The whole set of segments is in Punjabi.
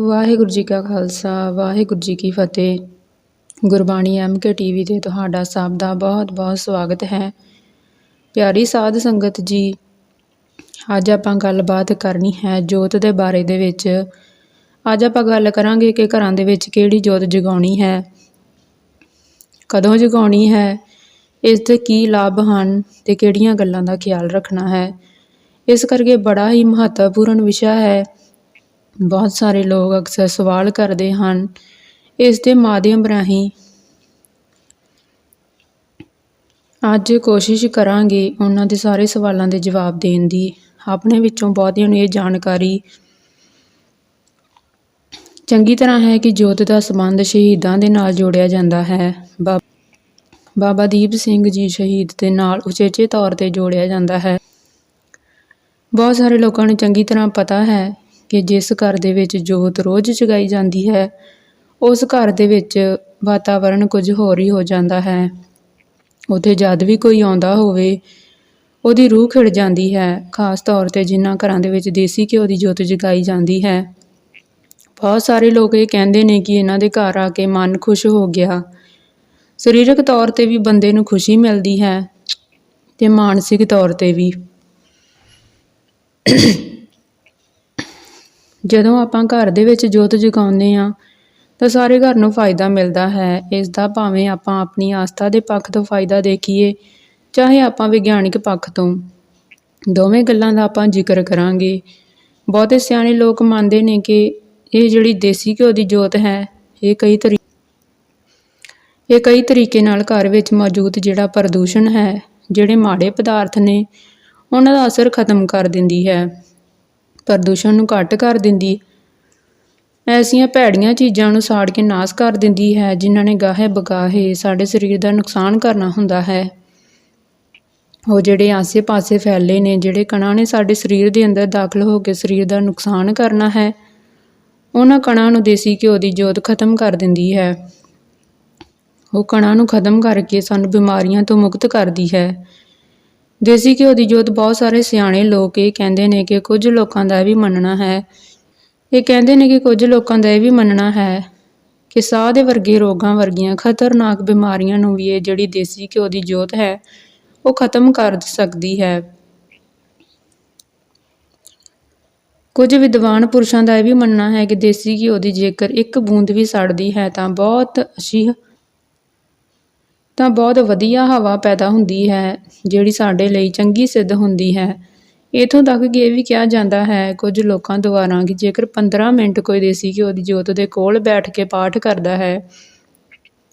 ਵਾਹਿਗੁਰੂ ਜੀ ਕਾ ਖਾਲਸਾ, ਵਾਹਿਗੁਰੂ ਜੀ ਕੀ ਫਤਿਹ। ਗੁਰਬਾਣੀ ਐਮਕੇ ਟੀਵੀ ਤੇ ਤੁਹਾਡਾ ਸਭ ਦਾ ਬਹੁਤ-ਬਹੁਤ ਸਵਾਗਤ ਹੈ। ਪਿਆਰੀ ਸਾਧ ਸੰਗਤ ਜੀ, ਅੱਜ ਆਪਾਂ ਗੱਲਬਾਤ ਕਰਨੀ ਹੈ ਜੋਤ ਦੇ ਬਾਰੇ ਦੇ ਵਿੱਚ। ਅੱਜ ਆਪਾਂ ਗੱਲ ਕਰਾਂਗੇ ਕਿ ਘਰਾਂ ਦੇ ਵਿੱਚ ਕਿਹੜੀ ਜੋਤ ਜਗਾਉਣੀ ਹੈ, ਕਦੋਂ ਜਗਾਉਣੀ ਹੈ, ਇਸ ਦੇ ਕੀ ਲਾਭ ਹਨ ਤੇ ਕਿਹੜੀਆਂ ਗੱਲਾਂ ਦਾ ਖਿਆਲ ਰੱਖਣਾ ਹੈ। ਇਸ ਕਰਕੇ ਬੜਾ ਹੀ ਮਹੱਤਵਪੂਰਨ ਵਿਸ਼ਾ ਹੈ ਬਹੁਤ ਸਾਰੇ ਲੋਕ ਅਕਸਰ ਸਵਾਲ ਕਰਦੇ ਹਨ ਇਸ ਦੇ ਮਾਧਿਅਮ ਰਾਹੀਂ। ਅੱਜ ਕੋਸ਼ਿਸ਼ ਕਰਾਂਗੇ ਉਹਨਾਂ ਦੇ ਸਾਰੇ ਸਵਾਲਾਂ ਦੇ ਜਵਾਬ ਦੇਣ ਦੀ। ਆਪਣੇ ਵਿੱਚੋਂ ਬਹੁਤਿਆਂ ਨੂੰ ਇਹ ਜਾਣਕਾਰੀ ਚੰਗੀ ਤਰ੍ਹਾਂ ਹੈ ਕਿ ਜੋਤ ਦਾ ਸੰਬੰਧ ਸ਼ਹੀਦਾਂ ਦੇ ਨਾਲ ਜੋੜਿਆ ਜਾਂਦਾ ਹੈ। ਬਾ- ਬਾਬਾ ਦੀਪ ਸਿੰਘ ਜੀ ਸ਼ਹੀਦ ਦੇ ਨਾਲ ਉਚੇਚੇ ਤੌਰ ਤੇ ਜੋੜਿਆ ਜਾਂਦਾ ਹੈ। ਬਹੁਤ ਸਾਰੇ ਲੋਕਾਂ ਨੂੰ ਚੰਗੀ ਤਰ੍ਹਾਂ ਪਤਾ ਹੈ ਕਿ ਜਿਸ ਘਰ ਦੇ ਵਿੱਚ ਜੋਤ ਰੋਜ਼ ਜਗਾਈ ਜਾਂਦੀ ਹੈ, ਉਸ ਘਰ ਦੇ ਵਿੱਚ ਵਾਤਾਵਰਣ ਕੁਝ ਹੋਰ ਹੀ ਹੋ ਜਾਂਦਾ ਹੈ। ਉੱਥੇ ਜਦ ਵੀ ਕੋਈ ਆਉਂਦਾ ਹੋਵੇ, ਉਹਦੀ ਰੂਹ ਖਿੜ ਜਾਂਦੀ ਹੈ। ਖਾਸ ਤੌਰ ਤੇ ਜਿਨ੍ਹਾਂ ਘਰਾਂ ਦੇ ਵਿੱਚ ਦੇਸੀ ਘਿਓ ਦੀ ਜੋਤ ਜਗਾਈ ਜਾਂਦੀ ਹੈ। ਬਹੁਤ ਸਾਰੇ ਲੋਕ ਇਹ ਕਹਿੰਦੇ ਨੇ ਕਿ ਇਹਨਾਂ ਦੇ ਘਰ ਆ ਕੇ ਮਨ ਖੁਸ਼ ਹੋ ਗਿਆ। ਸਰੀਰਕ ਤੌਰ ਤੇ ਵੀ ਬੰਦੇ ਨੂੰ ਖੁਸ਼ੀ ਮਿਲਦੀ ਹੈ ਤੇ ਮਾਨਸਿਕ ਤੌਰ ਤੇ ਵੀ। ਜਦੋਂ ਆਪਾਂ ਘਰ ਦੇ ਵਿੱਚ ਜੋਤ ਜਗਾਉਂਦੇ ਆ ਤਾਂ ਸਾਰੇ ਘਰ ਨੂੰ ਫਾਇਦਾ ਮਿਲਦਾ ਹੈ। ਇਸ ਦਾ ਭਾਵੇਂ ਆਪਾਂ ਆਪਣੀ ਆਸਥਾ ਦੇ ਪੱਖ ਤੋਂ ਫਾਇਦਾ ਦੇਖੀਏ, ਚਾਹੇ ਆਪਾਂ ਵਿਗਿਆਨਿਕ ਪੱਖ ਤੋਂ। ਦੋਵੇਂ ਗੱਲਾਂ ਦਾ ਆਪਾਂ ਜ਼ਿਕਰ ਕਰਾਂਗੇ। ਬਹੁਤੇ ਸਿਆਣੇ ਲੋਕ ਮੰਨਦੇ ਨੇ ਕਿ ਇਹ ਜਿਹੜੀ ਦੇਸੀ ਘਿਓ ਦੀ ਜੋਤ ਹੈ, ਇਹ ਕਈ ਤਰੀ, ਇਹ ਕਈ ਤਰੀਕੇ ਨਾਲ ਘਰ ਵਿੱਚ ਮੌਜੂਦ ਜਿਹੜਾ ਪ੍ਰਦੂਸ਼ਣ ਹੈ, ਜਿਹੜੇ ਮਾੜੇ ਪਦਾਰਥ ਨੇ, ਉਹਨਾਂ ਦਾ ਅਸਰ ਖਤਮ ਕਰ ਦਿੰਦੀ ਹੈ। ਪ੍ਰਦੂਸ਼ਣ ਨੂੰ ਘੱਟ ਕਰ ਦਿੰਦੀ। ਐਸੀਆਂ ਭੈੜੀਆਂ ਚੀਜ਼ਾਂ ਨੂੰ ਸਾੜ ਕੇ ਨਾਸ ਕਰ ਦਿੰਦੀ ਹੈ, ਜਿਨ੍ਹਾਂ ਨੇ ਗਾਹੇ ਬਗਾਹੇ ਸਾਡੇ ਸਰੀਰ ਦਾ ਨੁਕਸਾਨ ਕਰਨਾ ਹੁੰਦਾ ਹੈ। ਉਹ ਜਿਹੜੇ ਆਸੇ-ਪਾਸੇ ਫੈਲੇ ਨੇ, ਜਿਹੜੇ ਕਣਾਂ ਨੇ ਸਾਡੇ ਸਰੀਰ ਦੇ ਅੰਦਰ ਦਾਖਲ ਹੋ ਕੇ ਸਰੀਰ ਦਾ ਨੁਕਸਾਨ ਕਰਨਾ ਹੈ, ਉਹਨਾਂ ਕਣਾਂ ਨੂੰ ਦੇਸੀ ਘਿਓ ਦੀ ਜੋਤ ਖਤਮ ਕਰ ਦਿੰਦੀ ਹੈ। ਉਹ ਕਣਾਂ ਨੂੰ ਖਤਮ ਕਰਕੇ ਸਾਨੂੰ ਬਿਮਾਰੀਆਂ ਤੋਂ ਮੁਕਤ ਕਰਦੀ ਹੈ। ਦੇਸੀ ਘਿਓ ਦੀ ਜੋਤ ਬਹੁਤ ਸਾਰੇ ਸਿਆਣੇ ਲੋਕ ਇਹ ਕਹਿੰਦੇ ਨੇ ਕਿ ਕੁਝ ਲੋਕਾਂ ਦਾ ਵੀ ਮੰਨਣਾ ਹੈ। ਇਹ ਕਹਿੰਦੇ ਨੇ ਕਿ ਕੁਝ ਲੋਕਾਂ ਦਾ ਇਹ ਵੀ ਮੰਨਣਾ ਹੈ ਕਿ ਸਾਹ ਦੇ ਵਰਗੇ ਰੋਗਾਂ ਵਰਗੀਆਂ ਖਤਰਨਾਕ ਬਿਮਾਰੀਆਂ ਨੂੰ ਵੀ ਇਹ ਜਿਹੜੀ ਦੇਸੀ ਘਿਓ ਦੀ ਜੋਤ ਹੈ, ਉਹ ਖਤਮ ਕਰ ਸਕਦੀ ਹੈ। ਕੁਝ ਵਿਦਵਾਨ ਪੁਰਸ਼ਾਂ ਦਾ ਇਹ ਵੀ ਮੰਨਣਾ ਹੈ ਕਿ ਦੇਸੀ ਘਿਓ ਦੀ ਜੇਕਰ ਇੱਕ ਬੂੰਦ ਵੀ ਸੜਦੀ ਹੈ ਤਾਂ ਬਹੁਤ ਅੱਛੀ ਤਾਂ ਬਹੁਤ ਵਧੀਆ ਹਵਾ ਪੈਦਾ ਹੁੰਦੀ ਹੈ, ਜਿਹੜੀ ਸਾਡੇ ਲਈ ਚੰਗੀ ਸਿੱਧ ਹੁੰਦੀ ਹੈ। ਇਥੋਂ ਤੱਕ ਕਿ ਇਹ ਵੀ ਕਿਹਾ ਜਾਂਦਾ ਹੈ, ਕੁਝ ਲੋਕਾਂ ਦੁਆਰਾ ਕਿ ਜੇਕਰ 15 ਮਿੰਟ ਕੋਈ ਦੇਸੀ ਘਿਓ ਦੀ ਜੋਤ ਦੇ ਕੋਲ ਬੈਠ ਕੇ ਪਾਠ ਕਰਦਾ ਹੈ,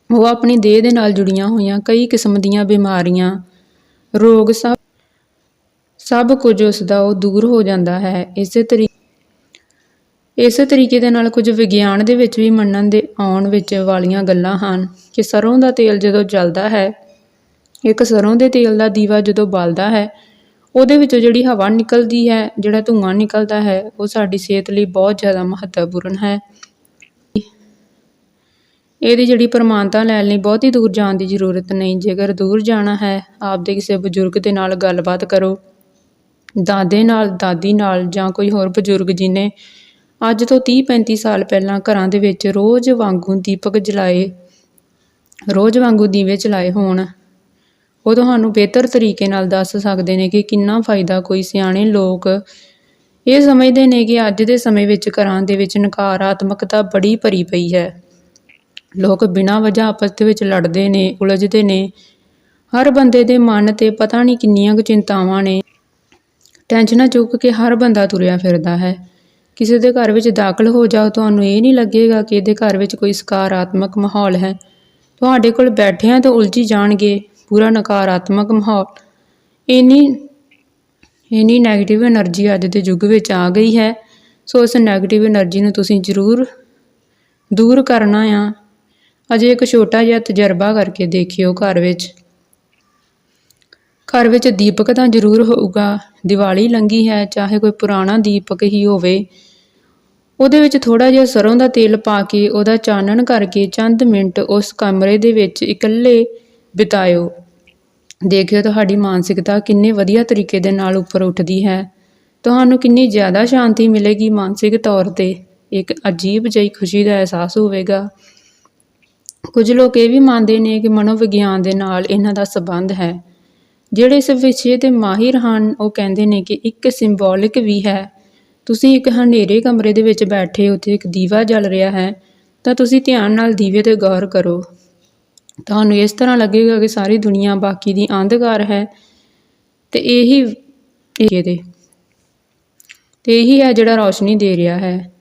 ਉਹ ਆਪਣੀ ਦੇਹ ਦੇ ਨਾਲ ਜੁੜੀਆਂ ਹੋਈਆਂ ਕਈ ਕਿਸਮ ਦੀਆਂ ਬਿਮਾਰੀਆਂ, ਰੋਗ ਸਭ ਸਭ ਕੁਝ ਉਸ ਦਾ ਉਹ ਦੂਰ ਹੋ ਜਾਂਦਾ ਹੈ। ਇਸੇ ਤਰੀਕੇ ਇਸੇ ਤਰੀਕੇ ਦੇ ਨਾਲ ਕੁਝ ਵਿਗਿਆਨ ਦੇ ਵਿੱਚ ਵੀ ਮੰਨਣ ਦੇ ਆਉਣ ਵਿੱਚ ਵਾਲੀਆਂ ਗੱਲਾਂ ਹਨ ਕਿ ਸਰੋਂ ਦਾ ਤੇਲ ਜਦੋਂ ਜਲਦਾ ਹੈ, ਇੱਕ ਸਰੋਂ ਦੇ ਤੇਲ ਦਾ ਦੀਵਾ ਜਦੋਂ ਬਲਦਾ ਹੈ, ਉਹਦੇ ਵਿੱਚੋਂ ਜਿਹੜੀ ਹਵਾ ਨਿਕਲਦੀ ਹੈ, ਜਿਹੜਾ ਧੂੰਆਂ ਨਿਕਲਦਾ ਹੈ, ਉਹ ਸਾਡੀ ਸਿਹਤ ਲਈ ਬਹੁਤ ਜ਼ਿਆਦਾ ਮਹੱਤਵਪੂਰਨ ਹੈ। ਇਹਦੀ ਜਿਹੜੀ ਪ੍ਰਮਾਣਤਾ ਲੈਣ ਲਈ ਬਹੁਤ ਹੀ ਦੂਰ ਜਾਣ ਦੀ ਜ਼ਰੂਰਤ ਨਹੀਂ। ਜੇਕਰ ਦੂਰ ਜਾਣਾ ਹੈ ਆਪਦੇ ਕਿਸੇ ਬਜ਼ੁਰਗ ਦੇ ਨਾਲ ਗੱਲਬਾਤ ਕਰੋ। ਦਾਦੇ ਨਾਲ, ਦਾਦੀ ਨਾਲ ਜਾਂ ਕੋਈ ਹੋਰ ਬਜ਼ੁਰਗ ਜਿਨੇ ਅੱਜ ਤੋਂ 30 35 ਸਾਲ ਪਹਿਲਾਂ ਘਰਾਂ ਦੇ ਵਿੱਚ ਰੋਜ਼ ਵਾਂਗੂ ਦੀਪਕ ਜਲਾਏ, ਰੋਜ਼ ਵਾਂਗੂ ਦੀਵੇ ਚਲਾਏ ਹੋਣ। ਉਹ ਤੁਹਾਨੂੰ ਬਿਹਤਰ ਤਰੀਕੇ ਨਾਲ ਦੱਸ ਸਕਦੇ ਨੇ ਕਿ ਕਿੰਨਾ ਫਾਇਦਾ ਕੋਈ ਸਿਆਣੇ ਲੋਕ ਇਹ ਸਮਝਦੇ ਨੇ ਕਿ ਅੱਜ ਦੇ ਸਮੇਂ ਵਿੱਚ ਘਰਾਂ ਦੇ ਵਿੱਚ ਨਕਾਰਾਤਮਕਤਾ ਬੜੀ ਭਰੀ ਪਈ ਹੈ। ਲੋਕ ਬਿਨਾਂ ਵਜ੍ਹਾ ਆਪਸ ਦੇ ਵਿੱਚ ਲੜਦੇ ਨੇ, ਉਲਝਦੇ ਨੇ। ਹਰ ਬੰਦੇ ਦੇ ਮਨ ਤੇ ਪਤਾ ਨਹੀਂ ਕਿੰਨੀਆਂ ਕੁ ਚਿੰਤਾਵਾਂ ਨੇ। ਟੈਨਸ਼ਨਾਂ ਚੁੱਕ ਕੇ ਹਰ ਬੰਦਾ ਤੁਰਿਆ ਫਿਰਦਾ ਹੈ। ਕਿਸੇ ਦੇ ਘਰ ਵਿੱਚ ਦਾਖਲ ਹੋ ਜਾਓ, ਤੁਹਾਨੂੰ ਇਹ ਨਹੀਂ ਲੱਗੇਗਾ ਕਿ ਇਹਦੇ ਘਰ ਵਿੱਚ ਕੋਈ ਸਕਾਰਾਤਮਕ ਮਾਹੌਲ ਹੈ। ਤੁਹਾਡੇ ਕੋਲ ਬੈਠਿਆਂ ਤਾਂ ਉਲਝੀ ਜਾਣਗੇ, ਪੂਰਾ ਨਕਾਰਾਤਮਕ ਮਾਹੌਲ। ਇਨੀ ਇਨੀ 네ਗੇਟਿਵ એનર્ਜੀ ਅੱਜ ਦੇ ਯੁੱਗ ਵਿੱਚ ਆ ਗਈ ਹੈ। ਸੋ ਇਸ 네ਗੇਟਿਵ એનર્ਜੀ ਨੂੰ ਤੁਸੀਂ ਜ਼ਰੂਰ ਦੂਰ ਕਰਨਾ ਆ। ਅਜੇ ਇੱਕ ਛੋਟਾ ਜਿਹਾ ਤਜਰਬਾ ਕਰਕੇ ਦੇਖਿਓ ਘਰ ਵਿੱਚ। ਘਰ ਵਿੱਚ ਦੀਪਕ ਤਾਂ ਜ਼ਰੂਰ ਹੋਊਗਾ। ਦੀਵਾਲੀ ਲੰਗੀ ਹੈ, ਚਾਹੇ ਕੋਈ ਪੁਰਾਣਾ ਦੀਪਕ ਹੀ ਹੋਵੇ। ਉਹਦੇ ਵਿੱਚ ਥੋੜਾ ਜਿਹਾ ਸਰੋਂ ਦਾ ਤੇਲ ਪਾ ਕੇ ਉਹਦਾ ਚਾਨਣ ਕਰਕੇ ਚੰਦ ਮਿੰਟ ਉਸ ਕਮਰੇ ਦੇ ਵਿੱਚ ਇਕੱਲੇ ਬਿਤਾਇਓ। ਦੇਖਿਓ ਤੁਹਾਡੀ ਮਾਨਸਿਕਤਾ ਕਿੰਨੇ ਵਧੀਆ ਤਰੀਕੇ ਦੇ ਨਾਲ ਉੱਪਰ ਉੱਠਦੀ ਹੈ। ਤੁਹਾਨੂੰ ਕਿੰਨੀ ਜ਼ਿਆਦਾ ਸ਼ਾਂਤੀ ਮਿਲੇਗੀ ਮਾਨਸਿਕ ਤੌਰ ਤੇ। ਇੱਕ ਅਜੀਬ ਜਿਹੀ ਖੁਸ਼ੀ ਦਾ ਅਹਿਸਾਸ ਹੋਵੇਗਾ। ਕੁਝ ਲੋਕ ਇਹ ਵੀ ਮੰਨਦੇ ਨੇ ਕਿ ਮਨੋਵਿਗਿਆਨ ਦੇ ਨਾਲ ਇਹਨਾਂ ਦਾ ਸੰਬੰਧ ਹੈ। ਜਿਹੜੇ ਇਸ ਵਿਸ਼ੇ ਦੇ ਮਾਹਿਰ ਹਨ, ਉਹ ਕਹਿੰਦੇ ਨੇ ਕਿ ਇੱਕ ਸਿੰਬੋਲਿਕ ਵੀ ਹੈ। ਤੁਸੀਂ ਇੱਕ ਹਨੇਰੇ ਕਮਰੇ ਦੇ ਵਿੱਚ ਬੈਠੇ ਉੱਥੇ ਇੱਕ ਦੀਵਾ ਜਲ ਰਿਹਾ ਹੈ, ਤਾਂ ਤੁਸੀਂ ਧਿਆਨ ਨਾਲ ਦੀਵੇ ਤੇ ਗੌਰ ਕਰੋ। ਤੁਹਾਨੂੰ ਇਸ ਤਰ੍ਹਾਂ ਲੱਗੇਗਾ ਕਿ ਸਾਰੀ ਦੁਨੀਆ ਬਾਕੀ ਦੀ ਅੰਧਕਾਰ ਹੈ। ਤੇ ਇਹੀ ਇਹਦੇ ਤੇ ਇਹੀ ਹੈ ਜਿਹੜਾ ਰੌਸ਼ਨੀ ਦੇ ਰਿਹਾ ਹੈ।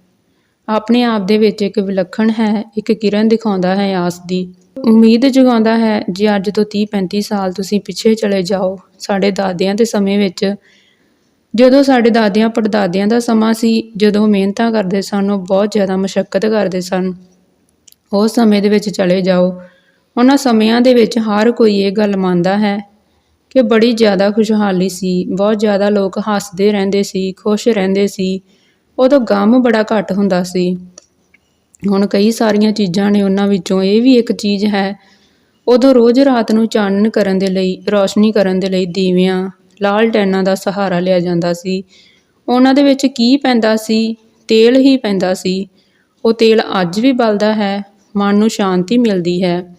ਆਪਣੇ ਆਪ ਦੇ ਵਿੱਚ ਇੱਕ ਵਿਲੱਖਣ ਹੈ, ਇੱਕ ਕਿਰਨ ਦਿਖਾਉਂਦਾ ਹੈ ਆਸ ਦੀ। ਉਮੀਦ ਜਗਾਉਂਦਾ ਹੈ, ਜੇ ਅੱਜ ਤੋਂ 30 35 ਸਾਲ ਤੁਸੀਂ ਪਿੱਛੇ ਚਲੇ ਜਾਓ, ਸਾਡੇ ਦਾਦਿਆਂ ਦੇ ਸਮੇਂ ਵਿੱਚ ਜਦੋਂ ਸਾਡੇ ਦਾਦਿਆਂ ਪੜਦਾਦਿਆਂ ਦਾ ਸਮਾਂ ਸੀ, ਜਦੋਂ ਮਿਹਨਤਾਂ ਕਰਦੇ ਸਨ, ਉਹ ਬਹੁਤ ਜ਼ਿਆਦਾ ਮੁਸ਼ਕਲ ਕਰਦੇ ਸਨ। ਉਸ ਸਮੇਂ ਦੇ ਵਿੱਚ ਚਲੇ ਜਾਓ। ਉਹਨਾਂ ਸਮਿਆਂ ਦੇ ਵਿੱਚ ਹਰ ਕੋਈ ਇਹ ਗੱਲ ਮੰਨਦਾ ਹੈ ਕਿ ਬੜੀ ਜ਼ਿਆਦਾ ਖੁਸ਼ਹਾਲੀ ਸੀ, ਬਹੁਤ ਜ਼ਿਆਦਾ ਲੋਕ ਹੱਸਦੇ ਰਹਿੰਦੇ ਸੀ, ਖੁਸ਼ ਰਹਿੰਦੇ ਸੀ। ਉਦੋਂ ਗਮ ਬੜਾ ਘੱਟ ਹੁੰਦਾ ਸੀ। ਹੁਣ ਕਈ ਸਾਰੀਆਂ ਚੀਜ਼ਾਂ ਨੇ ਉਹਨਾਂ ਵਿੱਚੋਂ, ਇਹ ਵੀ ਇੱਕ ਚੀਜ਼ ਹੈ। ਉਦੋਂ ਰੋਜ਼ ਰਾਤ ਨੂੰ ਚਾਨਣ ਕਰਨ ਦੇ ਲਈ, ਰੌਸ਼ਨੀ ਕਰਨ ਦੇ ਲਈ ਦੀਵਿਆਂ ਲਾਲਟੈਨਾਂ ਦਾ ਸਹਾਰਾ ਲਿਆ ਜਾਂਦਾ ਸੀ। ਉਹਨਾਂ ਦੇ ਵਿੱਚ ਕੀ ਪੈਂਦਾ ਸੀ? ਤੇਲ ਹੀ ਪੈਂਦਾ ਸੀ। ਉਹ ਤੇਲ ਅੱਜ ਵੀ ਬਲਦਾ ਹੈ, ਮਨ ਨੂੰ ਸ਼ਾਂਤੀ ਮਿਲਦੀ ਹੈ।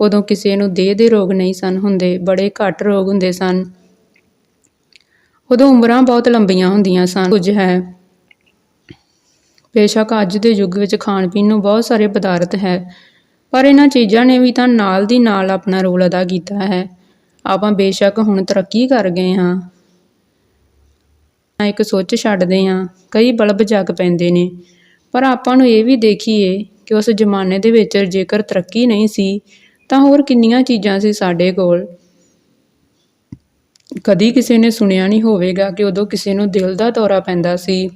ਉਦੋਂ ਕਿਸੇ ਨੂੰ ਦੇਹ ਦੇ ਰੋਗ ਨਹੀਂ ਸਨ ਹੁੰਦੇ, ਬੜੇ ਘੱਟ ਰੋਗ ਹੁੰਦੇ ਸਨ। ਉਦੋਂ ਉਮਰਾਂ ਬਹੁਤ ਲੰਬੀਆਂ ਹੁੰਦੀਆਂ ਸਨ। ਕੁਝ ਹੈ। ਬੇਸ਼ੱਕ ਅੱਜ ਦੇ ਯੁੱਗ ਵਿੱਚ ਖਾਣ ਪੀਣ ਨੂੰ ਬਹੁਤ ਸਾਰੇ ਪਦਾਰਥ ਹੈ, ਪਰ ਇਹਨਾਂ ਚੀਜ਼ਾਂ ਨੇ ਵੀ ਤਾਂ ਨਾਲ ਦੀ ਨਾਲ ਆਪਣਾ ਰੋਲ ਅਦਾ ਕੀਤਾ ਹੈ। ਆਪਾਂ ਬੇਸ਼ੱਕ ਹੁਣ ਤਰੱਕੀ ਕਰ ਗਏ ਹਾਂ। ਇੱਕ ਸੋਚ ਛੱਡਦੇ ਹਾਂ। ਕਈ ਬਲਬ ਜਗ ਪੈਂਦੇ ਨੇ। ਪਰ ਆਪਾਂ ਨੂੰ ਇਹ ਵੀ ਦੇਖੀਏ ਕਿ ਉਸ ਜ਼ਮਾਨੇ ਦੇ ਵਿੱਚ ਜੇਕਰ ਤਰੱਕੀ ਨਹੀਂ ਸੀ, ਤਾਂ ਹੋਰ ਕਿੰਨੀਆਂ ਚੀਜ਼ਾਂ ਸੀ ਸਾਡੇ ਕੋਲ। ਕਦੀ ਕਿਸੇ ਨੇ ਸੁਣਿਆ ਨਹੀਂ ਹੋਵੇਗਾ ਕਿ ਉਦੋਂ ਕਿਸੇ ਨੂੰ ਦਿਲ ਦਾ ਦੌਰਾ ਪੈਂਦਾ ਸੀ।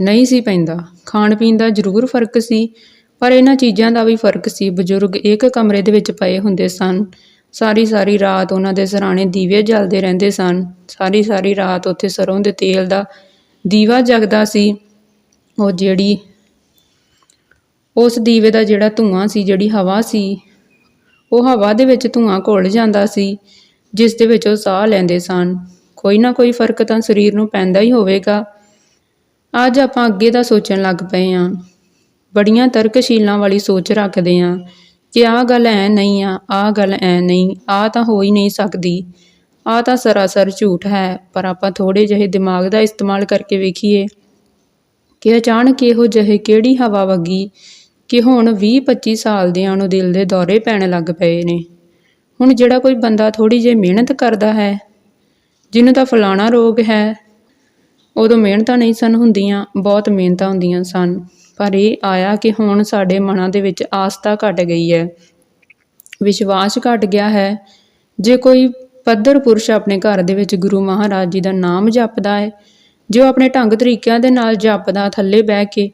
ਨਹੀਂ ਸੀ ਪੈਂਦਾ। ਖਾਣ ਪੀਣ ਦਾ ਜ਼ਰੂਰ ਫ਼ਰਕ ਸੀ, ਪਰ ਇਹਨਾਂ ਚੀਜ਼ਾਂ ਦਾ ਵੀ ਫ਼ਰਕ ਸੀ। ਬਜ਼ੁਰਗ ਇੱਕ ਕਮਰੇ ਦੇ ਵਿੱਚ ਪਏ ਹੁੰਦੇ ਸਨ। ਸਾਰੀ ਸਾਰੀ ਰਾਤ ਉਹਨਾਂ ਦੇ ਸਰਾਣੇ ਦੀਵੇ ਜਲਦੇ ਰਹਿੰਦੇ ਸਨ। ਸਾਰੀ ਸਾਰੀ ਰਾਤ ਉੱਥੇ ਸਰੋਂ ਦੇ ਤੇਲ ਦਾ ਦੀਵਾ ਜਗਦਾ ਸੀ। ਉਹ ਜਿਹੜੀ, ਉਸ ਦੀਵੇ ਦਾ ਜਿਹੜਾ ਧੂਆਂ ਸੀ, ਜਿਹੜੀ ਹਵਾ ਸੀ, ਉਹ ਹਵਾ ਦੇ ਵਿੱਚ ਧੂਆਂ ਘੁਲ ਜਾਂਦਾ ਸੀ, ਜਿਸ ਦੇ ਵਿੱਚ ਉਹ ਸਾਹ ਲੈਂਦੇ ਸਨ। ਕੋਈ ਨਾ ਕੋਈ ਫ਼ਰਕ ਤਾਂ ਸਰੀਰ ਨੂੰ ਪੈਂਦਾ ਹੀ ਹੋਵੇਗਾ। ਅੱਜ ਆਪਾਂ ਅੱਗੇ ਦਾ ਸੋਚਣ ਲੱਗ ਪਏ ਹਾਂ। ਬੜੀਆਂ ਤਰਕਸ਼ੀਲਾਂ ਵਾਲੀ ਸੋਚ ਰੱਖਦੇ ਹਾਂ। ਕਿ ਆਹ ਗੱਲ ਐ ਨਹੀਂ ਆ, ਆਹ ਗੱਲ ਐ ਨਹੀਂ, ਆਹ ਤਾਂ ਹੋ ਹੀ ਨਹੀਂ ਸਕਦੀ। ਆਹ ਤਾਂ ਸਰਾਸਰ ਝੂਠ ਹੈ, ਪਰ ਆਪਾਂ ਥੋੜੇ ਜਿਹੇ ਦਿਮਾਗ ਦਾ ਇਸਤੇਮਾਲ ਕਰਕੇ ਵੇਖੀਏ ਕਿ ਅਚਾਨਕ ਇਹੋ ਜਿਹੇ ਕਿਹੜੀ ਹਵਾ ਵਗੀ ਕਿ ਹੁਣ 20-25 ਸਾਲ ਦਿਆਂ ਨੂੰ ਦਿਲ ਦੇ ਦੌਰੇ ਪੈਣ ਲੱਗ ਪਏ ਨੇ। ਹੁਣ ਜਿਹੜਾ ਕੋਈ ਬੰਦਾ ਥੋੜੀ ਜਿਹੀ ਮਿਹਨਤ ਕਰਦਾ ਹੈ, ਜਿਹਨੂੰ ਤਾਂ ਫਲਾਣਾ ਰੋਗ ਹੈ, ਉਦੋਂ ਮਿਹਨਤਾਂ ਨਹੀਂ ਸਨ ਹੁੰਦੀਆਂ, ਬਹੁਤ ਮਿਹਨਤਾਂ ਹੁੰਦੀਆਂ ਸਨ। ਪਰ ਇਹ ਆਇਆ ਕਿ ਹੁਣ ਸਾਡੇ ਮਨਾਂ ਦੇ ਵਿੱਚ ਆਸਥਾ ਘਟ ਗਈ ਹੈ। ਵਿਸ਼ਵਾਸ ਘਟ ਗਿਆ ਹੈ। ਜੇ ਕੋਈ ਪੱਧਰ ਪੁਰਸ਼ ਆਪਣੇ ਘਰ ਦੇ ਵਿੱਚ ਗੁਰੂ ਮਹਾਰਾਜ ਜੀ ਦਾ ਨਾਮ ਜਪਦਾ ਹੈ, ਜੇ ਉਹ ਆਪਣੇ ਢੰਗ ਤਰੀਕਿਆਂ ਦੇ ਨਾਲ ਜਪਦਾ, ਥੱਲੇ ਬਹਿ ਕੇ,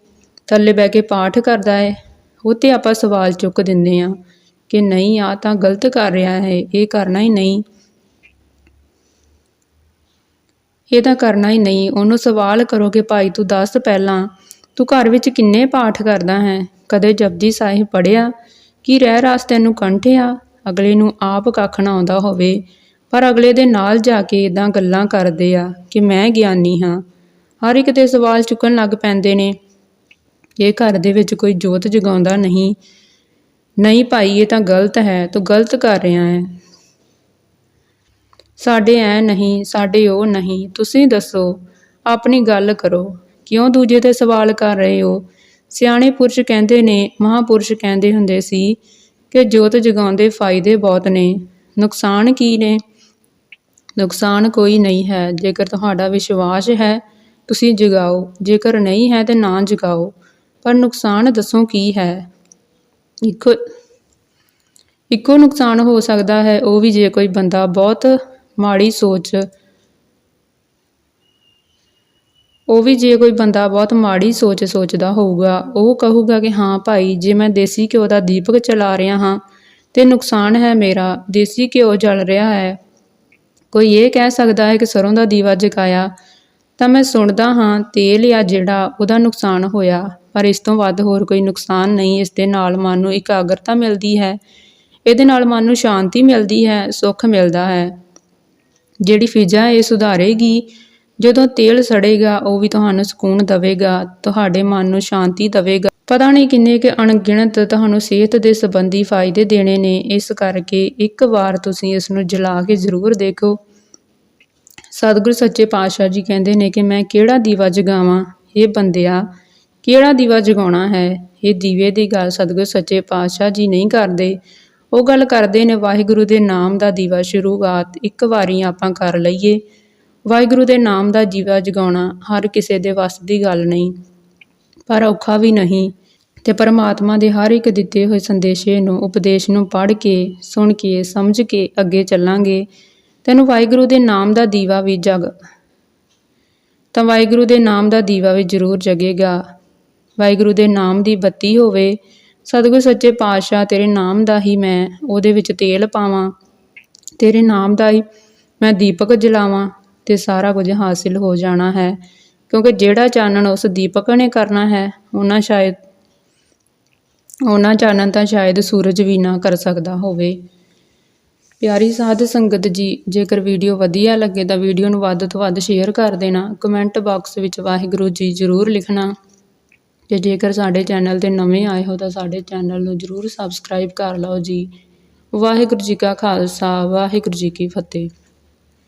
ਥੱਲੇ ਬਹਿ ਕੇ ਪਾਠ ਕਰਦਾ ਹੈ, ਉਹ ਤੇ ਆਪਾਂ ਸਵਾਲ ਚੁੱਕ ਦਿੰਦੇ ਆ ਕਿ ਨਹੀਂ ਆ ਤਾਂ ਗਲਤ ਕਰ ਰਿਹਾ ਹੈ, ਇਹ ਕਰਨਾ ਹੀ ਨਹੀਂ। ਇਹ ਤਾਂ ਕਰਨਾ ਹੀ ਨਹੀਂ। ਉਹਨੂੰ ਸਵਾਲ ਕਰੋ ਕਿ ਭਾਈ ਤੂੰ ਦੱਸ ਪਹਿਲਾਂ ਤੂੰ ਘਰ ਵਿੱਚ ਕਿੰਨੇ ਪਾਠ ਕਰਦਾ ਹੈ? ਕਦੇ ਜਪਜੀ ਸਾਹਿਬ ਪੜਿਆ ਕੀ ਰਹਿ ਰਾਸ ਤੈਨੂੰ ਕੰਠਿਆ? ਅਗਲੇ ਨੂੰ ਆਪ ਕੱਖ ਨਾ ਆਉਂਦਾ ਹੋਵੇ। ਪਰ ਅਗਲੇ ਦੇ ਨਾਲ ਜਾ ਕੇ ਇਦਾਂ ਗੱਲਾਂ ਕਰਦੇ ਆ ਕਿ ਮੈਂ ਗਿਆਨੀ ਹਾਂ। ਹਰ ਇੱਕ ਤੇ ਸਵਾਲ ਚੁੱਕਣ ਲੱਗ ਪੈਂਦੇ ਨੇ। ਇਹ ਘਰ ਦੇ ਵਿੱਚ ਕੋਈ ਜੋਤ ਜਗਾਉਂਦਾ ਨਹੀਂ। ਨਹੀਂ ਭਾਈ, ਇਹ ਤਾਂ ਗਲਤ ਹੈ। ਤੂੰ ਗਲਤ ਕਰ ਰਿਹਾ ਹੈ। ਸਾਡੇ ਐ ਨਹੀਂ, ਸਾਡੇ ਉਹ ਨਹੀਂ। ਤੁਸੀਂ ਦੱਸੋ, ਆਪਣੀ ਗੱਲ ਕਰੋ। ਕਿਉਂ ਦੂਜੇ ਤੇ ਸਵਾਲ ਕਰ ਰਹੇ ਹੋ? ਸਿਆਣੇ ਪੁਰਸ਼ ਕਹਿੰਦੇ ਨੇ, ਮਹਾਪੁਰਸ਼ ਕਹਿੰਦੇ ਹੁੰਦੇ ਸੀ ਕਿ ਜੋਤ ਜਗਾਉਂਦੇ ਫਾਇਦੇ ਬਹੁਤ ਨੇ। ਨੁਕਸਾਨ ਕੀ ਨੇ? ਨੁਕਸਾਨ ਕੋਈ ਨਹੀਂ ਹੈ। ਜੇਕਰ ਤੁਹਾਡਾ ਵਿਸ਼ਵਾਸ ਹੈ, ਤੁਸੀਂ ਜਗਾਓ। ਜੇਕਰ ਨਹੀਂ ਹੈ ਤੇ ਨਾ ਜਗਾਓ। ਪਰ ਨੁਕਸਾਨ ਦੱਸੋ ਕੀ ਹੈ? ਇੱਕੋ ਇੱਕੋ ਨੁਕਸਾਨ ਹੋ ਸਕਦਾ ਹੈ। ਉਹ ਵੀ ਜੇ ਕੋਈ ਬੰਦਾ ਬਹੁਤ ਮਾੜੀ ਸੋਚ ਉਹ ਵੀ ਜੇ ਕੋਈ ਬੰਦਾ ਬਹੁਤ ਮਾੜੀ ਸੋਚ ਸੋਚਦਾ ਹੋਊਗਾ, ਉਹ ਕਹੂਗਾ ਕਿ ਹਾਂ ਭਾਈ, ਜੇ ਮੈਂ ਦੇਸੀ ਘਿਓ ਦਾ ਦੀਪਕ ਚਲਾ ਰਿਹਾ ਹਾਂ, ਤੇ ਨੁਕਸਾਨ ਹੈ ਮੇਰਾ, ਦੇਸੀ ਘਿਓ ਜਲ ਰਿਹਾ ਹੈ। ਕੋਈ ਇਹ ਕਹਿ ਸਕਦਾ ਹੈ ਕਿ ਸਰੋਂ ਦਾ ਦੀਵਾ ਜਗਾਇਆ, ਤਾਂ ਮੈਂ ਸੁਣਦਾ ਹਾਂ, ਤੇਲ ਆ ਜਿਹੜਾ ਉਹਦਾ ਨੁਕਸਾਨ ਹੋਇਆ, ਪਰ ਇਸ ਤੋਂ ਵੱਧ ਹੋਰ ਕੋਈ ਨੁਕਸਾਨ ਨਹੀਂ, ਇਸ ਦੇ ਨਾਲ ਮਨ ਨੂੰ ਇਕਾਗਰਤਾ ਮਿਲਦੀ ਹੈ। ਇਹਦੇ ਨਾਲ ਮਨ ਨੂੰ ਸ਼ਾਂਤੀ ਮਿਲਦੀ ਹੈ, ਸੁੱਖ ਮਿਲਦਾ ਹੈ। ਜਿਹੜੀ ਫਿਜ਼ਾ ਇਹ ਸੁਧਾਰੇਗੀ ਜਦੋਂ ਤੇਲ ਸੜੇਗਾ, ਉਹ ਵੀ ਤੁਹਾਨੂੰ ਸਕੂਨ ਦੇਵੇਗਾ, ਤੁਹਾਡੇ ਮਨ ਨੂੰ ਸ਼ਾਂਤੀ ਦੇਵੇਗਾ। ਪਤਾ ਨਹੀਂ ਕਿੰਨੇ ਕਿ ਅਣਗਿਣਤ ਤੁਹਾਨੂੰ ਸਿਹਤ ਦੇ ਸੰਬੰਧੀ ਫਾਇਦੇ ਦੇਣੇ ਨੇ, ਇਸ ਕਰਕੇ ਇੱਕ ਵਾਰ ਤੁਸੀਂ ਇਸ ਨੂੰ ਜਲਾ ਕੇ ਜ਼ਰੂਰ ਦੇਖੋ। ਸਤਿਗੁਰ ਸੱਚੇ ਪਾਤਸ਼ਾਹ ਜੀ ਕਹਿੰਦੇ ਨੇ ਕਿ ਮੈਂ ਕਿਹੜਾ ਦੀਵਾ ਜਗਾਵਾਂ? ਇਹ ਬੰਦਿਆ, ਕਿਹੜਾ ਦੀਵਾ ਜਗਾਉਣਾ ਹੈ? ਇਹ ਦੀਵੇ ਦੀ ਗੱਲ ਸਤਿਗੁਰ ਸੱਚੇ ਪਾਤਸ਼ਾਹ ਜੀ ਨਹੀਂ ਕਰਦੇ। ਉਹ ਗੱਲ ਕਰਦੇ ਨੇ ਵਾਹਿਗੁਰੂ ਦੇ ਨਾਮ ਦਾ ਦੀਵਾ ਸ਼ੁਰੂਆਤ, ਇੱਕ ਵਾਰੀ ਆਪਾਂ ਕਰ ਲਈਏ। ਵਾਹਿਗੁਰੂ ਦੇ ਨਾਮ ਦਾ ਜੀਵਾ ਜਗਾਉਣਾ ਹਰ ਕਿਸੇ ਦੇ ਵੱਸ ਦੀ ਗੱਲ ਨਹੀਂ, ਪਰ ਔਖਾ ਵੀ ਨਹੀਂ। ਤੇ ਪਰਮਾਤਮਾ ਦੇ ਹਰ ਇੱਕ ਦਿੱਤੇ ਹੋਏ ਸੰਦੇਸ਼ੇ ਨੂੰ, ਉਪਦੇਸ਼ ਨੂੰ ਪੜ੍ਹ ਕੇ, ਸੁਣ ਕੇ, ਸਮਝ ਕੇ ਅੱਗੇ ਚੱਲਾਂਗੇ। ਤੈਨੂੰ ਵਾਹਿਗੁਰੂ ਦੇ ਨਾਮ ਦਾ ਦੀਵਾ ਵੀ ਜਗ, ਤਾਂ ਵਾਹਿਗੁਰੂ ਦੇ ਨਾਮ ਦਾ ਦੀਵਾ ਵੀ ਜ਼ਰੂਰ ਜਗੇਗਾ। ਵਾਹਿਗੁਰੂ ਦੇ ਨਾਮ ਦੀ ਬੱਤੀ ਹੋਵੇ, ਸਤਿਗੁਰ ਸੱਚੇ ਪਾਤਸ਼ਾਹ ਤੇਰੇ ਨਾਮ ਦਾ ਹੀ ਮੈਂ ਉਹਦੇ ਵਿੱਚ ਤੇਲ ਪਾਵਾਂ, ਤੇਰੇ ਨਾਮ ਦਾ ਹੀ ਮੈਂ ਦੀਪਕ ਜਲਾਵਾਂ। ਤੇ ਸਾਰਾ ਕੁਝ ਹਾਸਿਲ ਹੋ ਜਾਣਾ ਹੈ। ਕਿਉਂਕਿ ਜਿਹੜਾ ਚਾਨਣ ਉਸ ਦੀਪਕ ਨੇ ਕਰਨਾ ਹੈ, ਉਹਨਾਂ ਸ਼ਾਇਦ, ਉਹਨਾਂ ਚਾਨਣ ਤਾਂ ਸ਼ਾਇਦ ਸੂਰਜ ਵੀ ਨਾ ਕਰ ਸਕਦਾ ਹੋਵੇ। ਪਿਆਰੀ ਸਾਧ ਸੰਗਤ ਜੀ, ਜੇਕਰ ਵੀਡੀਓ ਵਧੀਆ ਲੱਗੇ ਤਾਂ ਵੀਡੀਓ ਨੂੰ ਵੱਧ ਤੋਂ ਵੱਧ ਸ਼ੇਅਰ ਕਰ ਦੇਣਾ। ਕਮੈਂਟ ਬਾਕਸ ਵਿੱਚ ਵਾਹਿਗੁਰੂ ਜੀ ਜ਼ਰੂਰ ਲਿਖਣਾ। ਤੇ ਜੇਕਰ ਸਾਡੇ ਚੈਨਲ ਤੇ ਨਵੇਂ ਆਏ ਹੋ ਤਾਂ ਸਾਡੇ ਚੈਨਲ ਨੂੰ ਜ਼ਰੂਰ ਸਬਸਕ੍ਰਾਈਬ ਕਰ ਲਓ ਜੀ। ਵਾਹਿਗੁਰੂ ਜੀ ਕਾ ਖਾਲਸਾ, ਵਾਹਿਗੁਰੂ ਜੀ ਕੀ ਫਤਿਹ।